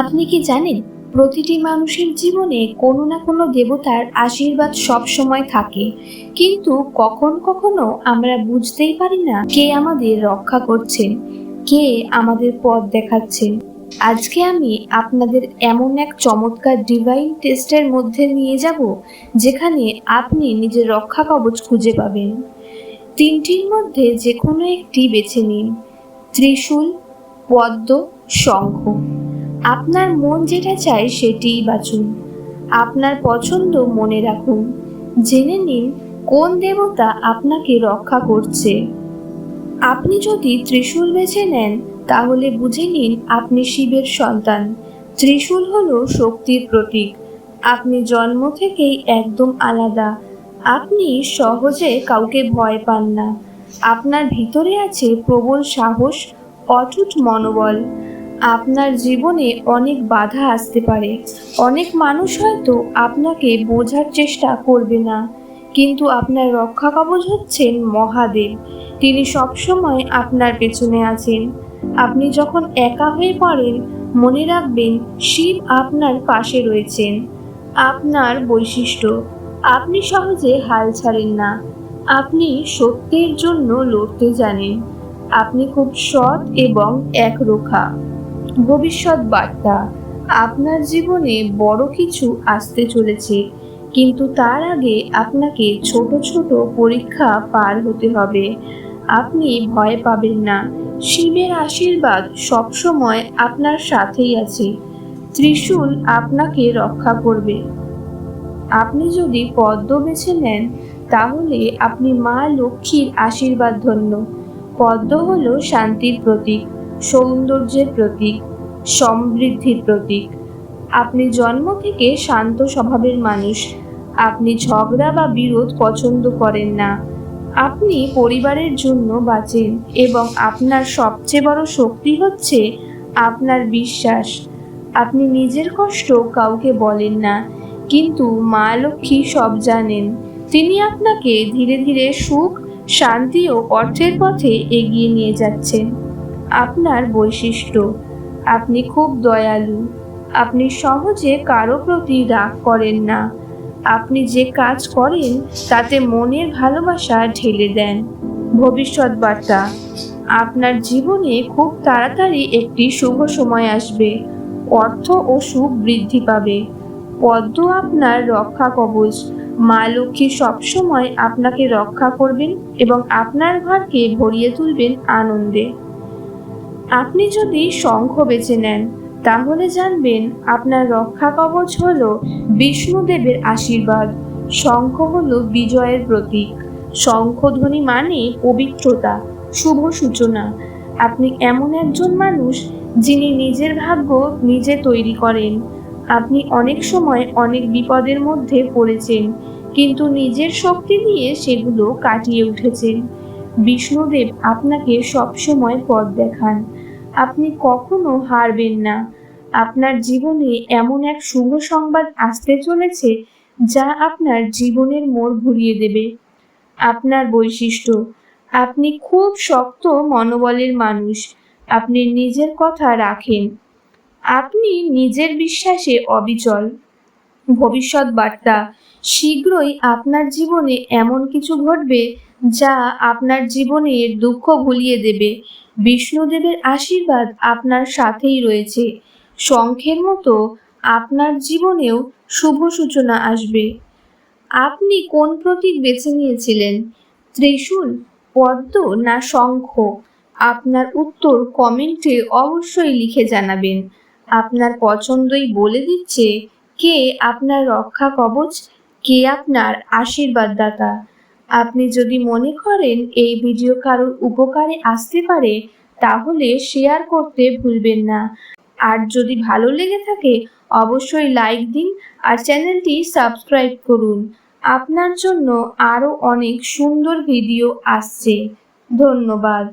আপনি কি জানেন, প্রতিটি মানুষের জীবনে কোনো না কোনো দেবতার আশীর্বাদ সব সময় থাকে। কিন্তু কখন কখনো আমরা বুঝতেই পারি না কে আমাদের রক্ষা করছেন কে আমাদের পথ দেখাচ্ছেন আজকে আমি আপনাদের এমন এক চমৎকার ডিভাইন টেস্টের মধ্যে নিয়ে যাব, যেখানে আপনি নিজের রক্ষা কবচ খুঁজে পাবেন। তিনটির মধ্যে যে কোনো একটি বেছে নিন, ত্রিশূল, পদ্ম, শঙ্খ। আপনার মন যেটা চায় সেটিই বাছুন আপনার পছন্দ মনে রাখুন। জেনে নিন, কোন দেবতা আপনাকে রক্ষা করছে। আপনি যদি ত্রিশূল বেছে নেন, তাহলে বুঝে নিন আপনি শিবের সন্তান। ত্রিশূল হলো শক্তির প্রতীক। আপনি জন্ম থেকেই একদম আলাদা। আপনি সহজে কাউকে ভয় পান না। আপনার ভিতরে আছে প্রবল সাহস, অটুট মনোবল। আপনার জীবনে অনেক বাধা আসতে পারে। অনেক মানুষ হয়তো আপনাকে বোঝার চেষ্টা করবে না। কিন্তু আপনার রক্ষা কবচ হচ্ছেন মহাদেব। তিনি সবসময় আপনার পেছনে আছেন। আপনি যখন একা হয়ে পড়েন, মনে রাখবেন শিব আপনার পাশে রয়েছেন। আপনার বৈশিষ্ট্য, আপনি সহজে হাল ছাড়েন না। আপনি সত্যের জন্য লড়তে জানেন। আপনি খুব সৎ এবং একরোখা ভবিষ্যৎ বার্তা। আপনার জীবনে বড় কিছু আসতে চলেছে, কিন্তু তার আগে আপনাকে ছোট ছোট পরীক্ষা পার হতে হবে। আপনি ভয় পাবেন না। শিবের আশীর্বাদ সবসময় আপনার সাথেই আছে। ত্রিশূল আপনাকে রক্ষা করবে। আপনি যদি পদ্ম বেছে নেন, তাহলে আপনি মা লক্ষ্মীর আশীর্বাদ ধন্য। পদ্ম হলো শান্তির প্রতীক। সৌন্দর্যের প্রতীক, সমৃদ্ধির প্রতীক। আপনি জন্ম থেকে শান্ত স্বভাবের মানুষ। আপনি ঝগড়া বা বিরোধ পছন্দ করেন না। আপনি পরিবারের জন্য বাঁচেন এবং আপনার সবচেয়ে বড় শক্তি হচ্ছে আপনার বিশ্বাস। আপনি নিজের কষ্ট কাউকে বলেন না, কিন্তু মা লক্ষ্মী সব জানেন। তিনি আপনাকে ধীরে ধীরে সুখ, শান্তি ও অর্থের পথে এগিয়ে নিয়ে যাচ্ছেন। আপনার বৈশিষ্ট্য। আপনি খুব দয়ালু। আপনি সহজে কারও প্রতি রাগ করেন না। আপনি যে কাজ করেন, তাতে মনের ভালোবাসা ঢেলে দেন। ভবিষ্যৎ বার্তা। আপনার জীবনে খুব তাড়াতাড়ি একটি শুভ সময় আসবে। অর্থ ও সুখ বৃদ্ধি পাবে। পদ্ম আপনার রক্ষা কবচ। মা লক্ষ্মী সবসময় আপনাকে রক্ষা করবেন এবং আপনার ঘরকে ভরিয়ে তুলবেন আনন্দে। আপনি যদি শঙ্খ বেছে নেন, তাহলে জানবেন আপনার রক্ষা কবচ হল বিষ্ণুদেবের আশীর্বাদ। শঙ্খ হল বিজয়ের প্রতীক। শঙ্খধ্বনি মানে পবিত্রতা, শুভ সূচনা। আপনি এমন একজন মানুষ যিনি নিজের ভাগ্য নিজে তৈরি করেন। আপনি অনেক সময় অনেক বিপদের মধ্যে পড়েছেন, কিন্তু নিজের শক্তি দিয়ে সেগুলো কাটিয়ে উঠেছেন। বিষ্ণুদেব আপনাকে সবসময় পথ দেখান। আপনি কখনো হারবেন না। আপনার জীবনে এমন এক শুভ সংবাদ আসতে চলেছে যা আপনার জীবনের মোড় ঘুরিয়ে দেবে। আপনার বৈশিষ্ট্য, আপনি খুব শক্ত মনোবলের মানুষ, আপনি নিজের কথা রাখেন। আপনি নিজের বিশ্বাসে অবিচল। ভবিষ্যৎ বার্তা, শীঘ্রই আপনার জীবনে এমন কিছু ঘটবে যা আপনার জীবনের দুঃখ ভুলিয়ে দেবে। বিষ্ণুদেবের আশীর্বাদ আপনার সাথেই রয়েছে। শঙ্খের মতো আপনার জীবনেও শুভ সূচনা আসবে। আপনি কোন প্রতীক বেছে নিয়েছিলেন? ত্রিশূল, পদ্ম না শঙ্খ? আপনার উত্তর কমেন্টে অবশ্যই লিখে জানাবেন। আপনার পছন্দই বলে দিচ্ছে কে আপনার রক্ষা কবচ, কে আপনার আশীর্বাদ দাতা আপনি যদি মনে করেন এই ভিডিও কারোর উপকারে আসতে পারে, তাহলে শেয়ার করতে ভুলবেন না। আর যদি ভালো লেগে থাকে, অবশ্যই লাইক দিন আর চ্যানেলটি সাবস্ক্রাইব করুন। আপনার জন্য আরও অনেক সুন্দর ভিডিও আসছে। ধন্যবাদ।